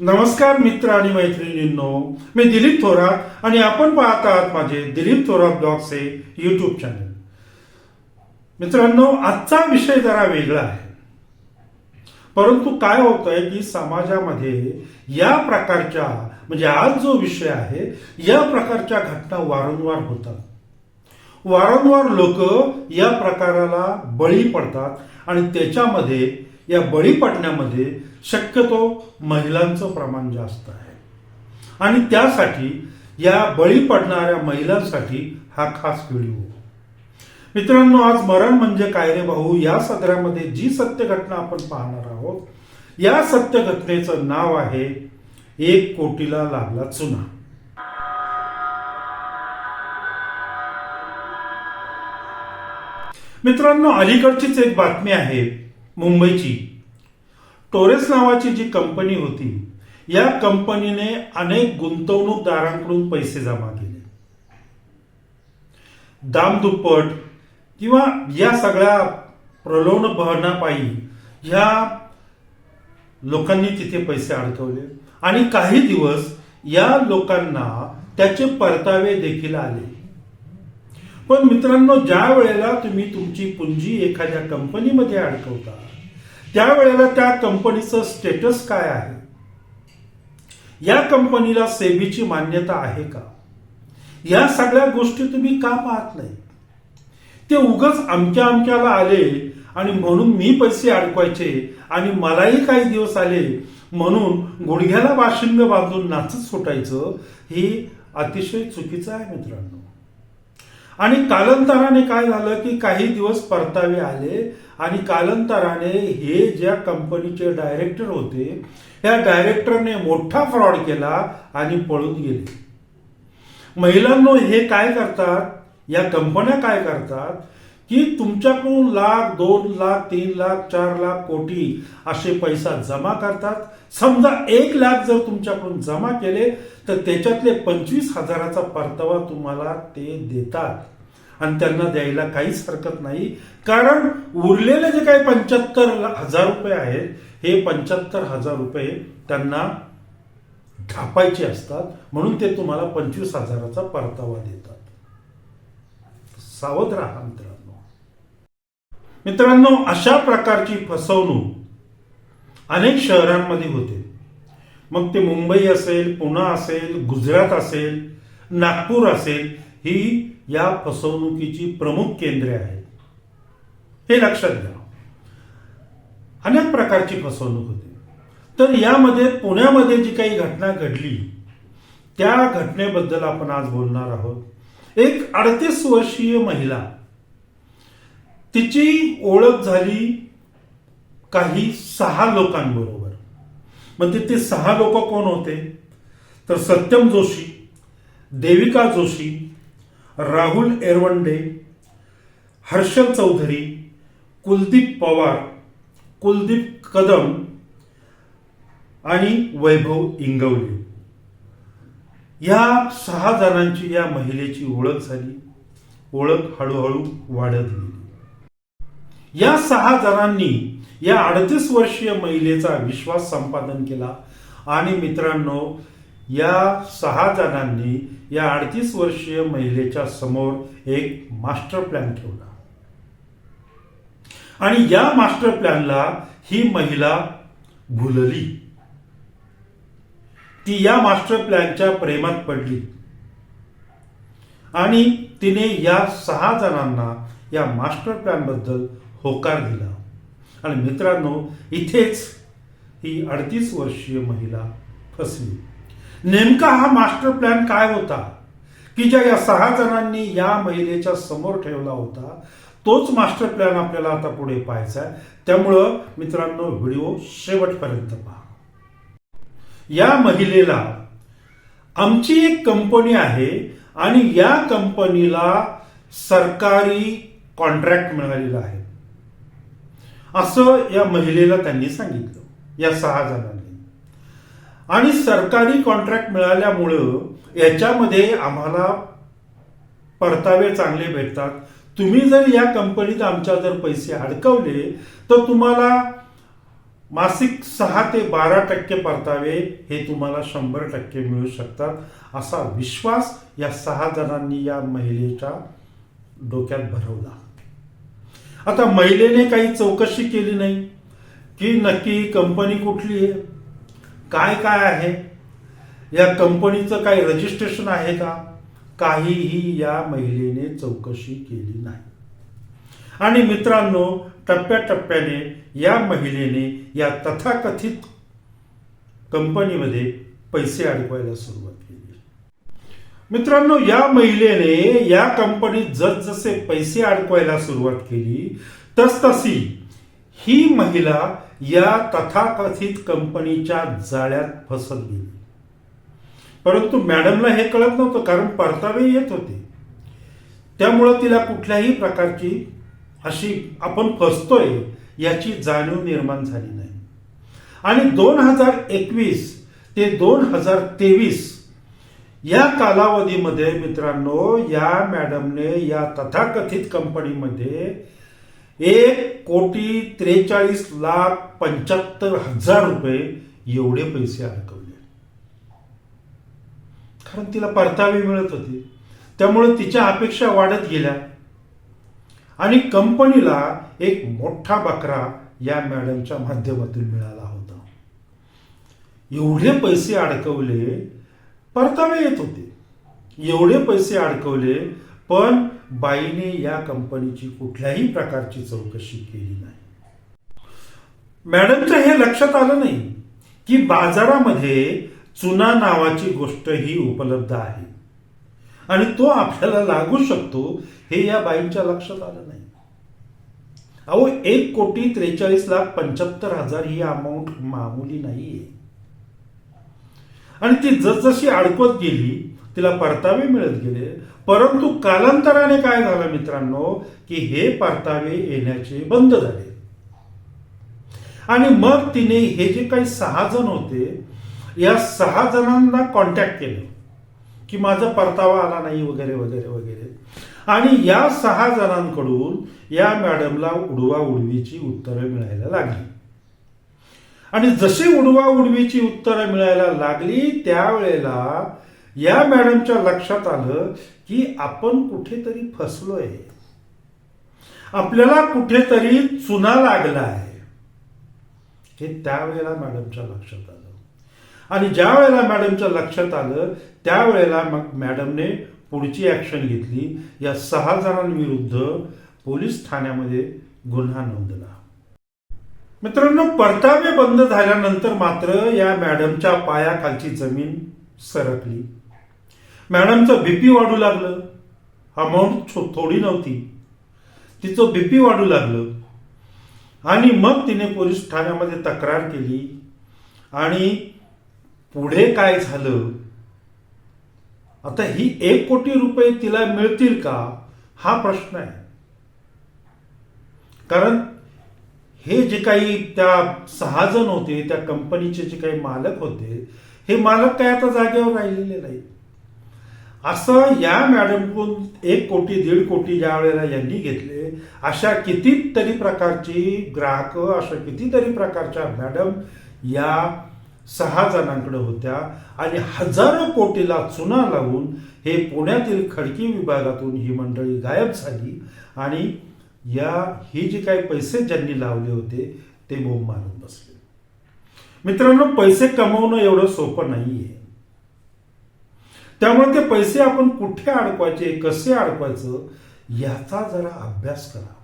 नमस्कार मित्र आणि मैत्रिणींनो मी दिलीप थोरात आणि आपण पाहत आहात माझे दिलीप थोरात ब्लॉग्स हे चॅनल मित्रांनो आजचा विषय जरा वेगळा आहे. परंतु काय होतंय की समाजामध्ये या प्रकारच्या म्हणजे आज जो विषय आहे या प्रकारच्या घटना वारंवार होतात. वारंवार लोक या प्रकाराला बळी पडतात आणि त्याच्यामध्ये या बळी पडण्यामध्ये शक्यतो महिलांचं प्रमाण जास्त आहे. आणि त्यासाठी या बळी पडणाऱ्या महिलांसाठी हा खास व्हिडिओ. मित्रांनो आज मरण म्हणजे काय रे भाऊ? या सदरामध्ये जी सत्य घटना आपण पाहणार आहोत या सत्य घटनेचं नाव आहे एक कोटीला लागला चुना. मित्रांनो अलीकडचीच एक बातमी आहे मुंबईची. टोरेस नावाची जी कंपनी होती या कंपनीने अनेक गुंतवणूकदारांकडून पैसे जमा केले. दामदुप्पट किंवा या सगळ्या प्रलोभनापायी ह्या लोकांनी तिथे पैसे अडकवले. आणि काही दिवस या लोकांना त्याचे परतावे देखील आले. पण मित्रांनो ज्या वेळेला तुम्ही तुमची पुंजी एखाद्या कंपनीमध्ये अडकवता त्यावेळेला त्या कंपनीचं स्टेटस काय आहे? या कंपनीला सेबीची मान्यता आहे का? या सगळ्या गोष्टी तुम्ही का पाहत नाही? ते उगच आमच्या अमक्याला आले आणि म्हणून मी पैसे अडकवायचे आणि मलाही काही दिवस आले म्हणून गुडघ्याला वाशिंग बांधून नाचत सुटायचं हे अतिशय चुकीचं आहे मित्रांनो. आणि कालांतराने काय झालं की काही दिवस परतावे आले आणि कालांतराने हे ज्या कंपनीचे डायरेक्टर होते या डायरेक्टरने मोठा फ्रॉड केला आणि पळून गेले. महिलांनो हे काय करतात? या कंपन्या काय करतात? की तुमच्याकडून लाख दोन लाख तीन लाख चार लाख कोटी असे पैसा जमा करतात. समजा एक लाख जर तुमच्याकडून जमा केले तर त्याच्यातले पंचवीस हजाराचा परतावा तुम्हाला ते देतात. आणि त्यांना द्यायला काहीच हरकत नाही. कारण उरलेले जे काही पंच्याहत्तर हजार रुपये आहेत हे पंच्याहत्तर हजार रुपये त्यांना ढापायचे असतात. म्हणून ते तुम्हाला पंचवीस हजाराचा परतावा देतात. सावध राहा मित्र मित्रांनो अशा प्रकारची फसवणूक अनेक शहरांमध्ये होते. मग ते मुंबई असेल पुणे असेल गुजरात असेल नागपूर असेल ही या फसवणुकीची प्रमुख केंद्रे आहेत. हे लक्षात घ्या. अनेक प्रकारची फसवणूक होते. तर यामध्ये पुण्यामध्ये जी काही घटना घडली त्या घटनेबद्दल आपण आज बोलणार आहोत. एक अडतीस वर्षीय महिला तिची ओळख झाली काही सहा लोकांबरोबर. म्हणजे ते सहा लोक कोण होते? तर सत्यम जोशी देविका जोशी राहुल एरवंडे हर्षल चौधरी कुलदीप पवार कुलदीप कदम आणि वैभव इंगवले. या सहा जणांची या महिलेची ओळख झाली. ओळख हळूहळू वाढत गेली. या सहा जणांनी या अडतीस वर्षीय महिलेचा विश्वास संपादन केला. आणि मित्रांनो या सहा जणांनी या अडतीस वर्षीय महिलेच्या समोर एक मास्टर प्लॅन ठेवला. आणि या मास्टर प्लॅनला ही महिला भुलली. ती या मास्टर प्लॅनच्या प्रेमात पडली. आणि तिने या सहा जणांना या मास्टर प्लॅनबद्दल होकार दिला. आणि मित्रांनो इथेच ही अडतीस वर्षीय महिला फसली. नेमका हा मास्टर प्लॅन काय होता? की ज्या या सहा जणांनी या महिलेच्या समोर ठेवला होता तोच मास्टर प्लॅन आपल्याला आता पुढे पाहायचा आहे. त्यामुळं मित्रांनो व्हिडिओ शेवटपर्यंत पहा. या महिलेला आमची एक कंपनी आहे आणि या कंपनीला सरकारी कॉन्ट्रॅक्ट मिळालेला आहे. असं या महिलेला त्यांनी सांगितलं या सहा जणांनी. आणि सरकारी कॉन्ट्रॅक्ट मिळाल्यामुळं याच्यामध्ये आम्हाला परतावे चांगले भेटतात. तुम्ही जर या कंपनीत आमच्या जर पैसे अडकवले तर तुम्हाला मासिक सहा ते बारा टक्के परतावे हे तुम्हाला शंभर टक्के मिळू शकतात. असा विश्वास या सहा जणांनी या महिलेच्या डोक्यात भरवला. आता महिलेने काही चौकशी केली नाही की नक्की कंपनी कुठली आहे? काय काय आहे? या कंपनीचं काही रजिस्ट्रेशन आहे का? काहीही या महिलेने चौकशी केली नाही. आणि मित्रांनो टप्प्याटप्प्याने या महिलेने या तथाकथित कंपनीमध्ये पैसे अडकवायला सुरुवात केली. मित्रांनो या महिलेने या कंपनीत जसजसे पैसे अडकवायला सुरुवात केली तसतशी ही महिला या तथाकथित कंपनीच्या जाळ्यात फसत गेली. परंतु मॅडमला हे कळत नव्हतं कारण परतावे येत होते. त्यामुळं तिला कुठल्याही प्रकारची अशी आपण फसतोय याची जाणीव निर्माण झाली नाही. आणि दोन हजार एकवीस ते दोन हजार तेवीस या कालावधीमध्ये मित्रांनो या मॅडमने या तथाकथित कंपनीमध्ये एक कोटी त्रेचाळीस लाख पंच्याहत्तर हजार रुपये एवढे पैसे अडकवले. कारण तिला परतावे मिळत होते. त्यामुळे तिच्या अपेक्षा वाढत गेल्या. आणि कंपनीला एक मोठा बकरा या मॅडमच्या माध्यमातून मिळाला होता. एवढे पैसे अडकवले परतावे येत होते. एवढे पैसे अडकवले पण बाईने या कंपनीची कुठल्याही प्रकारची चौकशी केली नाही. मॅडमच्या हे लक्षात आलं नाही की बाजारामध्ये चुना नावाची गोष्ट ही उपलब्ध आहे. आणि तो आपल्याला लागू शकतो हे या बाईंच्या लक्षात आलं नाही. अहो एक कोटी त्रेचाळीस लाख पंच्याहत्तर हजार ही अमाऊंट मामूली नाहीये. आणि ती जसजशी अडकवत गेली तिला परतावे मिळत गेले. परंतु कालांतराने काय झालं मित्रांनो की हे परतावे येण्याचे बंद झाले. आणि मग तिने हे जे काही सहा जण होते या सहा जणांना कॉन्टॅक्ट केलं की माझा परतावा आला नाही वगैरे वगैरे वगैरे. आणि या सहा जणांकडून या मॅडमला उडवा उडवीची उत्तरं मिळायला लागली. आणि जशी उडवा उडवीची उत्तरं मिळायला लागली त्यावेळेला या मॅडमच्या लक्षात आलं की आपण कुठेतरी फसलोय. आपल्याला कुठेतरी चुना लागला आहे हे त्यावेळेला मॅडमच्या लक्षात आलं. आणि ज्या वेळेला मॅडमच्या लक्षात आलं त्यावेळेला मग मॅडमने पुढची ऍक्शन घेतली. या सहा जणांविरुद्ध पोलीस ठाण्यामध्ये गुन्हा नोंदला. मित्रांनो परतावे बंद झाल्यानंतर मात्र या मॅडमच्या पायाखालची जमीन सरकली. मॅडमचं बीपी वाढू लागलं. अमाऊंट थोडी नव्हती. तिचं बीपी वाढू लागलं. आणि मग तिने पोलीस ठाण्यामध्ये तक्रार केली. आणि पुढे काय झालं? आता ही एक कोटी रुपये तिला मिळतील का? हा प्रश्न आहे. कारण हे जे काही त्या सहा जण होते त्या कंपनीचे जे काही मालक होते हे मालक काय आता जागेवर राहिलेले नाही असं या मॅडमकडून एक कोटी दीड कोटी ज्या वेळेला यांनी घेतले अशा कितीतरी प्रकारची ग्राहक अशा कितीतरी प्रकारच्या मॅडम या सहा जणांकडे होत्या आणि हजारो कोटीला चुना लावून हे पुण्यातील खडकी विभागातून ही मंडळी गायब झाली आणि या हे जे काही पैसे ज्यांनी लावले होते ते बोंब मारून बसले. मित्रांनो पैसे कमवणं एवढं सोपं नाहीये. त्यामुळे ते पैसे आपण कुठे अडकवायचे कसे अडकवायचं याचा जरा अभ्यास करा.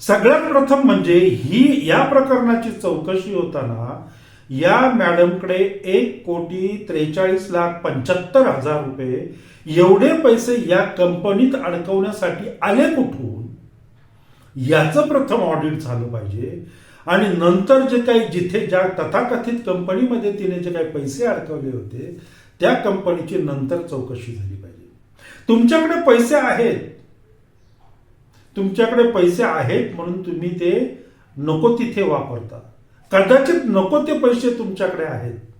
सगळ्यात प्रथम म्हणजे ही या प्रकरणाची चौकशी होताना या मॅडमकडे एक कोटी त्रेचाळीस लाख पंच्याहत्तर हजार रुपये एवढे पैसे या कंपनीत अडकवण्यासाठी आले कुठून? याचं प्रथम ऑडिट झालं पाहिजे. आणि नंतर जे काही जिथे ज्या तथाकथित कंपनीमध्ये तिने जे काही पैसे अडकवले होते त्या कंपनीची नंतर चौकशी झाली पाहिजे. तुमच्याकडे पैसे आहेत. तुमच्याकडे पैसे आहेत म्हणून तुम्ही ते नको तिथे वापरता. कदाचित नको ते पैसे तुमच्याकडे आहेत.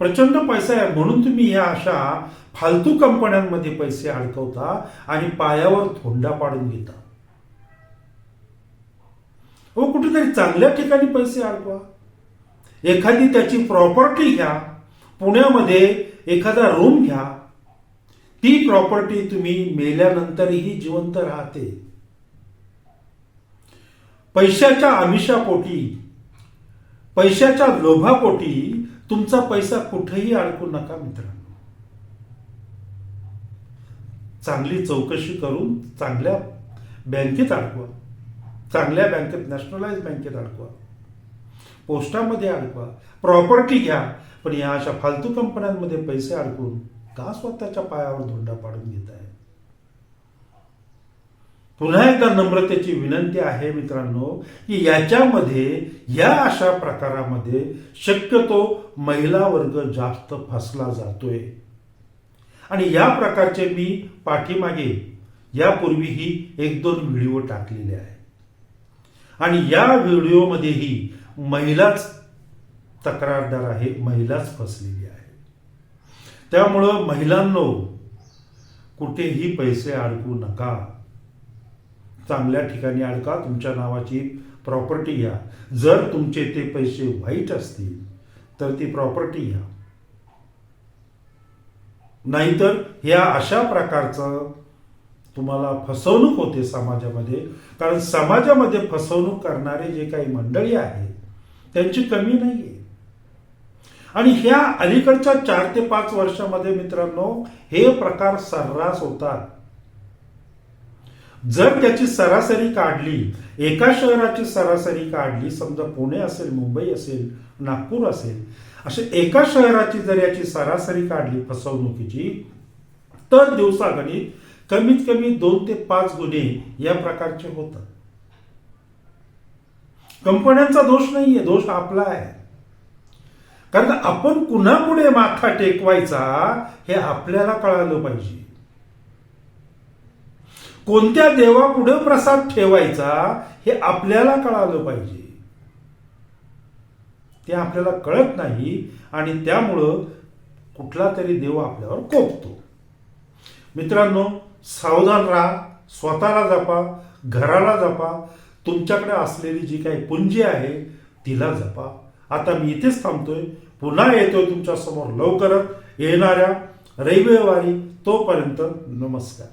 प्रचंड पैसा आहे. म्हणून तुम्ही ह्या अशा फालतू कंपन्यांमध्ये पैसे अडकवता आणि पायावर थोंडा पाडून घेता. हो कुठेतरी चांगल्या ठिकाणी पैसे अडकवा. एखादी त्याची प्रॉपर्टी घ्या. पुण्यामध्ये एखादा रूम घ्या. ती प्रॉपर्टी तुम्ही मेल्यानंतरही जिवंत राहते. पैशाच्या आमिषापोटी पैशाच्या लोभापोटी तुमचा पैसा कुठेही अडकू नका मित्रांनो. चांगली चौकशी करून चांगल्या बँकेत अडकवा. चांगल्या बँकेत नॅशनलाइज बँकेत अडकवा. पोस्टामध्ये अडकवा. प्रॉपर्टी घ्या पण या अशा फालतू कंपन्यांमध्ये पैसे अडकून का स्वतःच्या पायावर धोंडा पाडून घेत आहे पुन्हा एकदा नम्रतेची विनंती आहे मित्रांनो की याच्यामध्ये या अशा प्रकारामध्ये शक्यतो महिला वर्ग जास्त फसला जातोय. आणि या प्रकारचे मी पाठीमागे यापूर्वीही एक दोन व्हिडिओ टाकलेले आहे आणि या व्हिडिओमध्येही महिलाच तक्रारदार आहे महिलाच फसलेली आहे. त्यामुळं महिलांनो कुठेही पैसे अडकू नका. चांगल्या ठिकाणी अडका तुमच्या नावाची प्रॉपर्टी घ्या. जर तुमचे ते पैसे वाईट असतील तर ती प्रॉपर्टी घ्या. नाहीतर ह्या अशा प्रकारचं तुम्हाला फसवणूक होते समाजामध्ये. कारण समाजामध्ये फसवणूक करणारे जे काही मंडळी आहेत त्यांची कमी नाही आहे आणि ह्या अलीकडच्या चार ते पाच वर्षामध्ये मित्रांनो हे प्रकार सर्रास होतात. जर त्याची सरासरी काढली एका शहराची सरासरी काढली समजा पुणे असेल मुंबई असेल नागपूर असेल असे एका शहराची जर याची सरासरी काढली फसवणुकीची तर दिवसागणित कमीत कमी दोन ते पाच गुन्हे या प्रकारचे होतात. कंपन्यांचा दोष नाहीये दोष आपला आहे. कारण आपण कुणापुढे माथा टेकवायचा हे आपल्याला कळालं पाहिजे. कोणत्या देवापुढे प्रसाद ठेवायचा हे आपल्याला कळालं पाहिजे. ते आपल्याला कळत नाही आणि त्यामुळं कुठला तरी देव आपल्यावर कोपतो. मित्रांनो सावधान राहा स्वतःला जपा घराला जपा. तुमच्याकडे असलेली जी काही पुंजी आहे तिला जपा. आता मी इथेच थांबतोय. पुन्हा येतोय तुमच्यासमोर लवकरच. येणाऱ्या रविवारी तोपर्यंत नमस्कार.